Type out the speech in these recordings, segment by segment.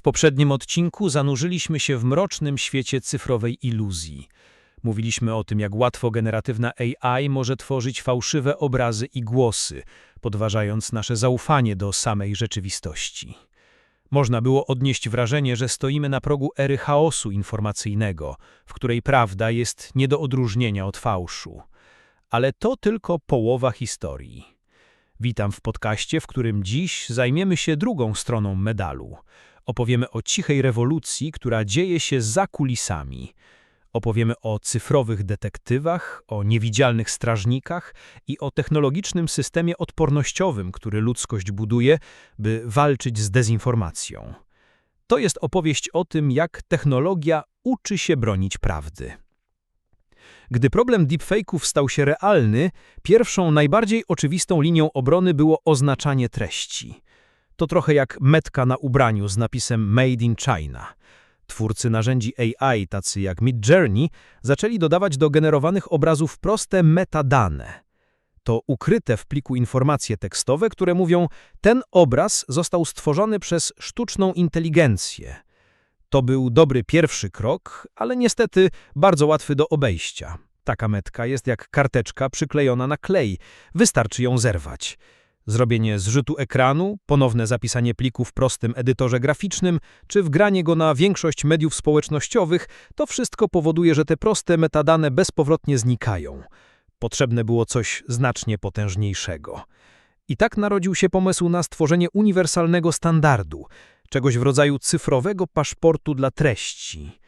W poprzednim odcinku zanurzyliśmy się w mrocznym świecie cyfrowej iluzji. Mówiliśmy o tym, jak łatwo generatywna AI może tworzyć fałszywe obrazy i głosy, podważając nasze zaufanie do samej rzeczywistości. Można było odnieść wrażenie, że stoimy na progu ery chaosu informacyjnego, w której prawda jest nie do odróżnienia od fałszu. Ale to tylko połowa historii. Witam w podcaście, w którym dziś zajmiemy się drugą stroną medalu. Opowiemy o cichej rewolucji, która dzieje się za kulisami. Opowiemy o cyfrowych detektywach, o niewidzialnych strażnikach i o technologicznym systemie odpornościowym, który ludzkość buduje, by walczyć z dezinformacją. To jest opowieść o tym, jak technologia uczy się bronić prawdy. Gdy problem deepfake'ów stał się realny, pierwszą, najbardziej oczywistą linią obrony było oznaczanie treści. To trochę jak metka na ubraniu z napisem Made in China. Twórcy narzędzi AI, tacy jak Midjourney, zaczęli dodawać do generowanych obrazów proste metadane. To ukryte w pliku informacje tekstowe, które mówią, ten obraz został stworzony przez sztuczną inteligencję. To był dobry pierwszy krok, ale niestety bardzo łatwy do obejścia. Taka metka jest jak karteczka przyklejona na klej. Wystarczy ją zerwać. Zrobienie zrzutu ekranu, ponowne zapisanie pliku w prostym edytorze graficznym, czy wgranie go na większość mediów społecznościowych, to wszystko powoduje, że te proste metadane bezpowrotnie znikają. Potrzebne było coś znacznie potężniejszego. I tak narodził się pomysł na stworzenie uniwersalnego standardu, czegoś w rodzaju cyfrowego paszportu dla treści.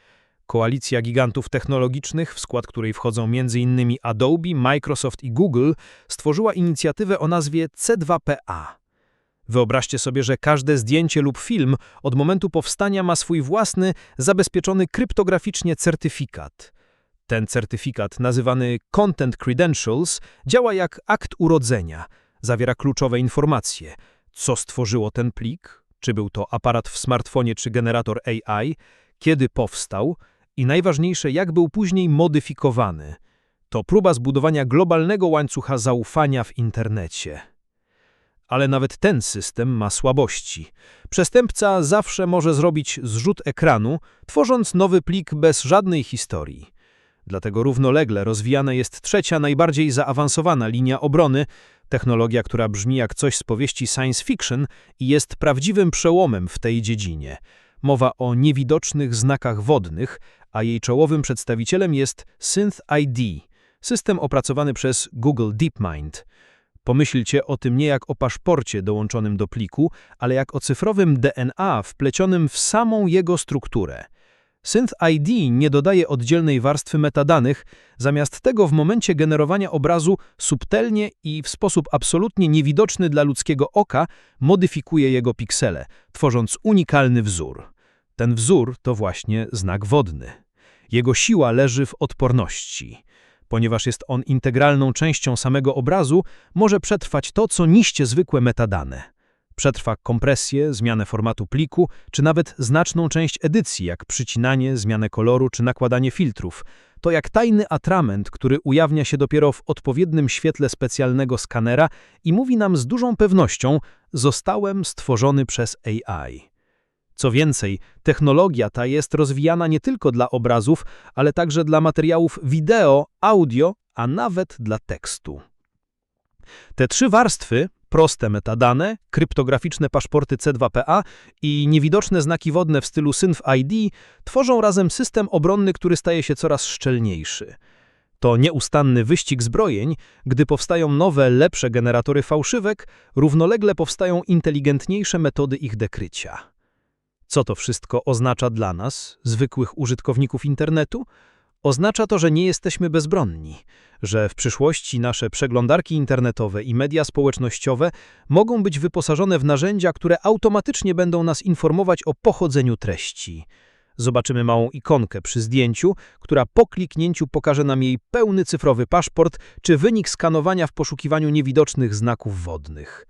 Koalicja gigantów technologicznych, w skład której wchodzą m.in. Adobe, Microsoft i Google, stworzyła inicjatywę o nazwie C2PA. Wyobraźcie sobie, że każde zdjęcie lub film od momentu powstania ma swój własny, zabezpieczony kryptograficznie certyfikat. Ten certyfikat, nazywany Content Credentials, działa jak akt urodzenia. Zawiera kluczowe informacje. Co stworzyło ten plik? Czy był to aparat w smartfonie czy generator AI? Kiedy powstał? I najważniejsze, jak był później modyfikowany. To próba zbudowania globalnego łańcucha zaufania w internecie. Ale nawet ten system ma słabości. Przestępca zawsze może zrobić zrzut ekranu, tworząc nowy plik bez żadnej historii. Dlatego równolegle rozwijana jest trzecia, najbardziej zaawansowana linia obrony, technologia, która brzmi jak coś z powieści science fiction i jest prawdziwym przełomem w tej dziedzinie. Mowa o niewidocznych znakach wodnych, a jej czołowym przedstawicielem jest SynthID, system opracowany przez Google DeepMind. Pomyślcie o tym nie jak o paszporcie dołączonym do pliku, ale jak o cyfrowym DNA wplecionym w samą jego strukturę. SynthID nie dodaje oddzielnej warstwy metadanych, zamiast tego w momencie generowania obrazu subtelnie i w sposób absolutnie niewidoczny dla ludzkiego oka modyfikuje jego piksele, tworząc unikalny wzór. Ten wzór to właśnie znak wodny. Jego siła leży w odporności. Ponieważ jest on integralną częścią samego obrazu, może przetrwać to, co niście zwykłe metadane. Przetrwa kompresję, zmianę formatu pliku, czy nawet znaczną część edycji, jak przycinanie, zmianę koloru czy nakładanie filtrów. To jak tajny atrament, który ujawnia się dopiero w odpowiednim świetle specjalnego skanera i mówi nam z dużą pewnością, zostałem stworzony przez AI. Co więcej, technologia ta jest rozwijana nie tylko dla obrazów, ale także dla materiałów wideo, audio, a nawet dla tekstu. Te trzy warstwy, proste metadane, kryptograficzne paszporty C2PA i niewidoczne znaki wodne w stylu SynthID, tworzą razem system obronny, który staje się coraz szczelniejszy. To nieustanny wyścig zbrojeń, gdy powstają nowe, lepsze generatory fałszywek, równolegle powstają inteligentniejsze metody ich dekrycia. Co to wszystko oznacza dla nas, zwykłych użytkowników internetu? Oznacza to, że nie jesteśmy bezbronni, że w przyszłości nasze przeglądarki internetowe i media społecznościowe mogą być wyposażone w narzędzia, które automatycznie będą nas informować o pochodzeniu treści. Zobaczymy małą ikonkę przy zdjęciu, która po kliknięciu pokaże nam jej pełny cyfrowy paszport czy wynik skanowania w poszukiwaniu niewidocznych znaków wodnych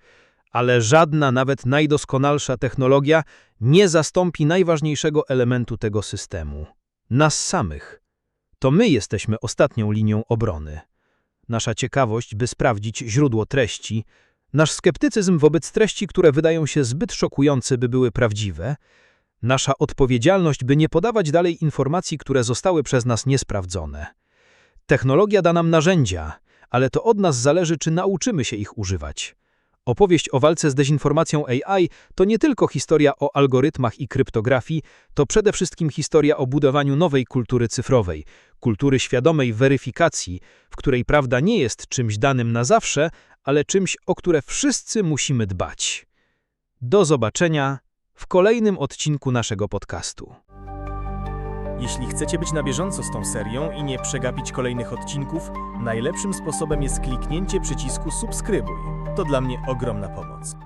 ale żadna, nawet najdoskonalsza technologia nie zastąpi najważniejszego elementu tego systemu nas samych. To my jesteśmy ostatnią linią obrony. Nasza ciekawość, by sprawdzić źródło treści, nasz sceptycyzm wobec treści, które wydają się zbyt szokujące, by były prawdziwe, Nasza odpowiedzialność, by nie podawać dalej informacji, które zostały przez nas niesprawdzone. Technologia da nam narzędzia, ale to od nas zależy, czy nauczymy się ich używać. Opowieść o walce z dezinformacją AI to nie tylko historia o algorytmach i kryptografii, to przede wszystkim historia o budowaniu nowej kultury cyfrowej, kultury świadomej weryfikacji, w której prawda nie jest czymś danym na zawsze, ale czymś, o które wszyscy musimy dbać. Do zobaczenia w kolejnym odcinku naszego podcastu. Jeśli chcecie być na bieżąco z tą serią i nie przegapić kolejnych odcinków, najlepszym sposobem jest kliknięcie przycisku subskrybuj. To dla mnie ogromna pomoc.